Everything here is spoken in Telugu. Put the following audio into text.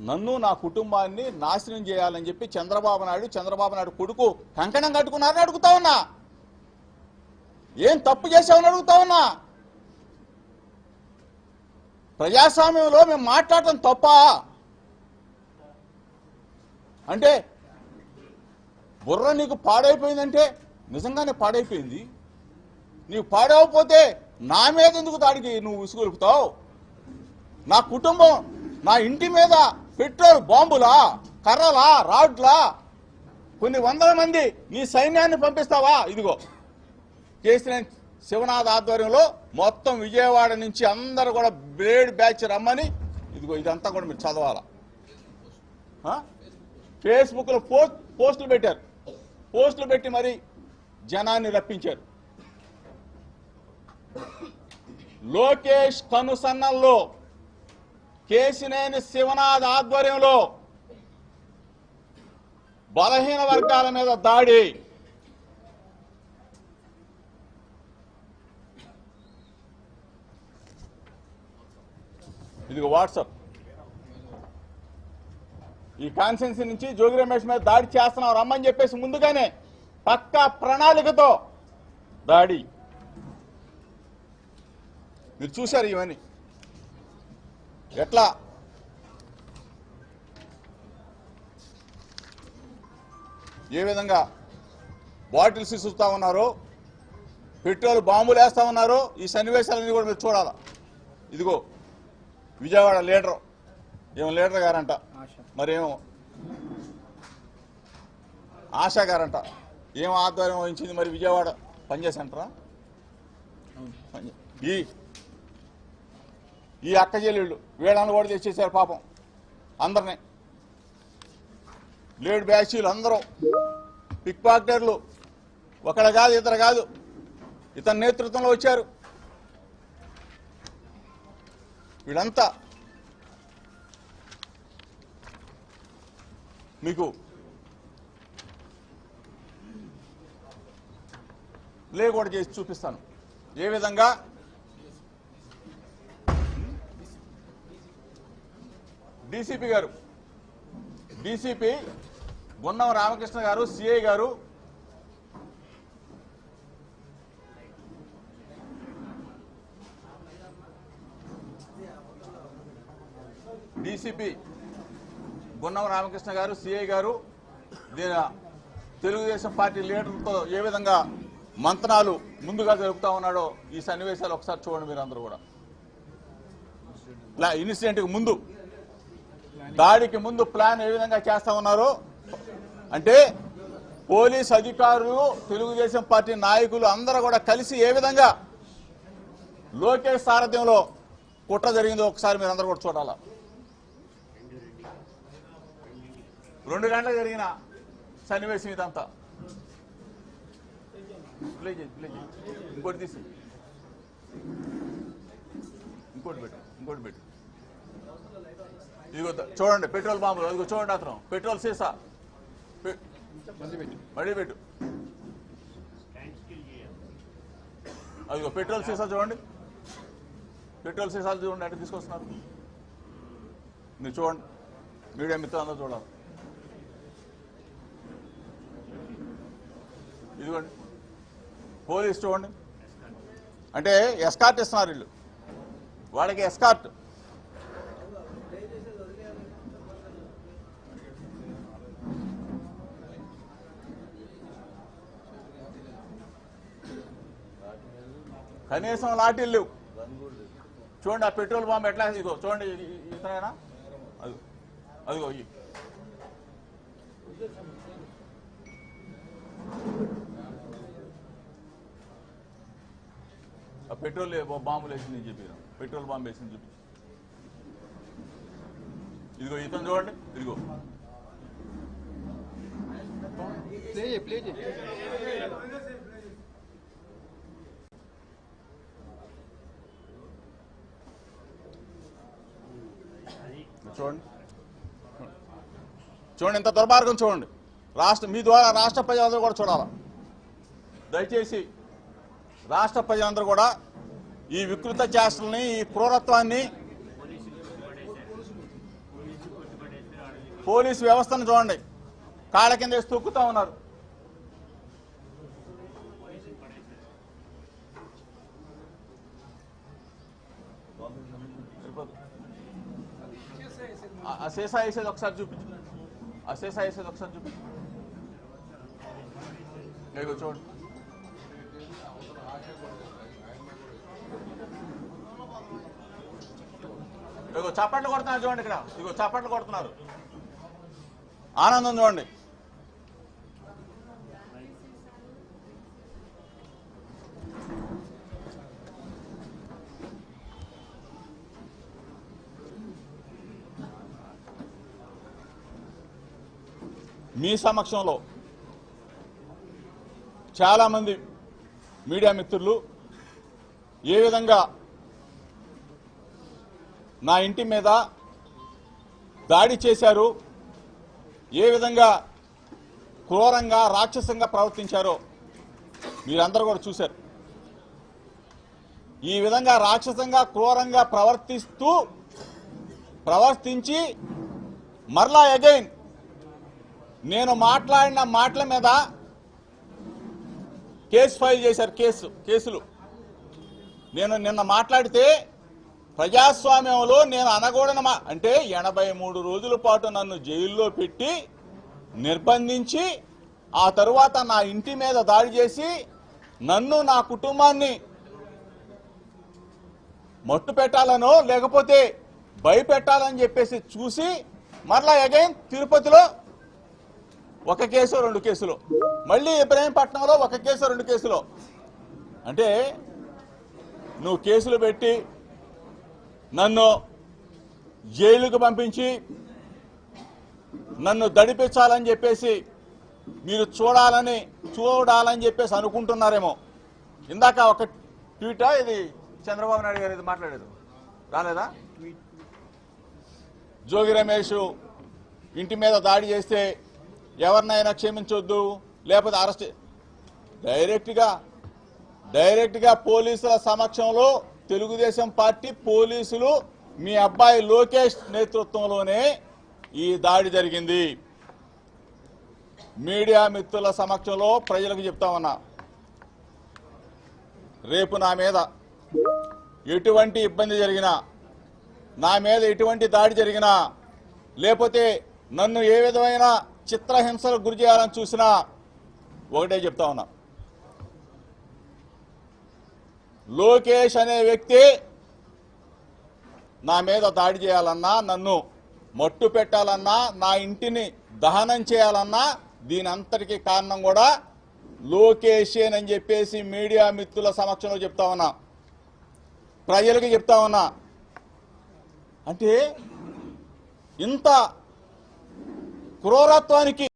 నన్ను నా కుటుంబాన్ని నాశనం చేయాలని చెప్పి చంద్రబాబు నాయుడు చంద్రబాబు నాయుడు కొడుకు కంకణం కట్టుకున్నారని అడుగుతా ఉన్నా. ఏం తప్పు చేసామని అడుగుతా ఉన్నా. ప్రజాస్వామ్యంలో మేము మాట్లాడటం తప్ప. అంటే బుర్ర నీకు పాడైపోయిందంటే నిజంగానే పాడైపోయింది. నీవు పాడవకపోతే నా మీద ఎందుకు దాడికి నువ్వు విసుగొలుపుతావు? నా కుటుంబం నా ఇంటి మీద పెట్రోల్ బాంబులా కర్రలా రాడ్లా? కొన్ని వందల మంది నీ సైన్యాన్ని పంపిస్తావా? ఇదిగో. కేసీఆర్ శివనాథ్ ఆధ్వర్యంలో మొత్తం విజయవాడ నుంచి అందరు కూడా బ్రేడ్ బ్యాచ్ రమ్మని ఇదిగో ఇదంతా కూడా మీరు చదవాలా? ఫేస్బుక్లో పోస్ట్ పోస్టులు పెట్టారు. పోస్టులు పెట్టి మరి జనాన్ని రప్పించారు. లోకేష్ కనుసన్నల్లో కేశినేని శివనాథ్ ఆధ్వర్యంలో బలహీన వర్గాల మీద దాడి. ఇది వాట్సాప్. ఈ కాన్సెన్సీ నుంచి జోగి రమేష్ మీద దాడి చేస్తున్నాం రమ్మని చెప్పేసి ముందుగానే పక్కా ప్రణాళికతో దాడి. మీరు చూశారు ఇవన్నీ. ఎట్లా? ఏ విధంగా బాటిల్స్ ఇసురుతా ఉన్నారో పెట్రోల్ బాంబులు వేస్తా ఉన్నారో ఈ సన్నివేశాలన్నీ కూడా మీరు చూడాలా? ఇదిగో విజయవాడ లీడర్. ఏమో లీడర్ గారంట. మరేమో? ఆశా గారంట. ఏం ఆధ్వర్యం వహించింది మరి విజయవాడ? పనిచేసంటారా ఈ ఈ అక్క చెల్లెళ్ళు వీళ్ళని కూడా తెచ్చేసారు పాపం అందరినీ. లేడు బ్యాచీలు అందరూ పిక్ పాక్టర్లు ఒకడు కాదు ఇతర కాదు ఇతని నేతృత్వంలో వచ్చారు. వీళ్ళంతా మీకు లే కూడా చేసి చూపిస్తాను. ఏ విధంగా డీసీపీ గారు. డీసీపీ గున్నం రామకృష్ణ గారు సిఐ గారు. డీసీపీ గున్నం రామకృష్ణ గారు సిఐ గారు. దీని తెలుగుదేశం పార్టీ లీడర్లతో ఏ విధంగా మంతనాలు ముందుగా జరుపుతా ఉన్నాడో ఈ సన్నివేశాలు ఒకసారి చూడండి మీరు అందరూ కూడా. ఇలా ఇన్సిడెంట్కి ముందు దాడికి ముందు ప్లాన్ ఏ విధంగా చేస్తా ఉన్నారు అంటే పోలీస్ అధికారులు తెలుగుదేశం పార్టీ నాయకులు అందరూ కూడా కలిసి ఏ విధంగా లోకేష్ సారథ్యంలో కుట్ర జరిగిందో ఒకసారి మీరు అందరూ కూడా చూడాలా. రెండు గంటలకు జరిగిన సన్నివేశం ఇదంతా. ఇంకోటి తీసి ఇంకోటి పెట్టు ఇంకోటి పెట్టు. ఇదిగో చూడండి పెట్రోల్ బాంబులు. అదిగో చూడండి అతను. పెట్రోల్ సీసా. మళ్ళీ పెట్టు. అదిగో పెట్రోల్ సీసా చూడండి. పెట్రోల్ సీసాలు చూడండి అంటే తీసుకొస్తున్నారు. మీరు చూడండి. మీడియా మిత్రులందరూ చూడాలి. ఇదిగోండి. పోలీస్ చూడండి. అంటే ఎస్కార్ట్ ఇస్తున్నారు వీళ్ళు. వాళ్ళకి ఎస్కార్ట్ కనీసం లాఠీలు లేవు. చూడండి ఆ పెట్రోల్ బాంబు ఎట్లా ఇదిగో చూడండి ఇతనైనా? అదిగో అదిగో ఈ. ఆ పెట్రోల్ బాంబు బాంబులు వేసింది చెప్పారు పెట్రోల్ బాంబు వేసింది చూపి ఇదిగో ఇతను చూడండి. ఇదిగో. ప్లే ప్లే చూడండి. చూడండి ఇంత దుర్మార్గం చూడండి. రాష్ట్ర మీ ద్వారా రాష్ట్ర ప్రజలందరూ కూడా చూడాలి? దయచేసి రాష్ట్ర ప్రజలందరూ కూడా ఈ వికృత చేష్టల్ని ఈ క్రూరత్వాన్ని పోలీస్ వ్యవస్థను చూడండి. కాళ్ళ కింద వేసి తొక్కుతా ఉన్నారు. ఆ- వేసేది ఒకసారి చూపించు. ఆ వేసేది ఒకసారి చూపించు. ఇదిగో చూడండి ఇదిగో చప్పట్లు కొడుతున్నారు చూడండి ఇక్కడ. ఇదిగో చప్పట్లు కొడుతున్నారు. ఆనందం చూడండి. మీ సమక్షంలో చాలామంది మీడియా మిత్రులు ఏ విధంగా నా ఇంటి మీద దాడి చేశారు ఏ విధంగా క్రూరంగా రాక్షసంగా ప్రవర్తించారో మీరందరూ కూడా చూశారు. ఈ విధంగా రాక్షసంగా క్రూరంగా ప్రవర్తిస్తూ ప్రవర్తించి మరలా అగైన్ నేను మాట్లాడిన మాటల మీద కేసు ఫైల్ చేశారు కేసు కేసులు. నేను నిన్న మాట్లాడితే ప్రజాస్వామ్యంలో నేను అనకూడని అంటే ఎనభై మూడు రోజుల పాటు నన్ను జైల్లో పెట్టి నిర్బంధించి ఆ తరువాత నా ఇంటి మీద దాడి చేసి నన్ను నా కుటుంబాన్ని మట్టు పెట్టాలనో లేకపోతే భయపెట్టాలని చెప్పేసి చూసి మరలా అగైన్ తిరుపతిలో ఒక కేసు రెండు కేసులు. మళ్ళీ ఇబ్రహీంపట్నంలో ఒక కేసు రెండు కేసులు. అంటే నువ్వు కేసులు పెట్టి నన్ను జైలుకు పంపించి నన్ను దడిపించాలని చెప్పేసి మీరు చూడాలని చూడాలని చెప్పేసి అనుకుంటున్నారేమో. ఇందాక ఒక ట్వీటా ఇది చంద్రబాబు నాయుడు గారు ఇది మాట్లాడేది రాలేదా? జోగి రమేష్ ఇంటి మీద దాడి చేస్తే ఎవరినైనా క్షమించొద్దు లేకపోతే అరెస్ట్ డైరెక్ట్గా డైరెక్ట్గా పోలీసుల సమక్షంలో తెలుగుదేశం పార్టీ పోలీసులు మీ అబ్బాయి లోకేష్ నేతృత్వంలోనే ఈ దాడి జరిగింది. మీడియా మిత్రుల సమక్షంలో ప్రజలకు చెప్తా ఉన్నా. రేపు నా మీద ఎటువంటి ఇబ్బంది జరిగినా నా మీద ఎటువంటి దాడి జరిగినా లేకపోతే నన్ను ఏ విధమైన చిత్రహింసలకు గురి చేయాలని చూసినా ఒకటే చెప్తా ఉన్నా. లోకేష్ అనే వ్యక్తి నా మీద దాడి చేయాలన్నా నన్ను మట్టు పెట్టాలన్నా నా ఇంటిని దహనం చేయాలన్నా దీని అంతటికీ కారణం కూడా లోకేషేనని చెప్పేసి మీడియా మిత్రుల సమక్షంలో చెప్తా ఉన్నా. ప్రజలకు చెప్తా ఉన్నా. అంటే ఇంత క్రూరత్వానికి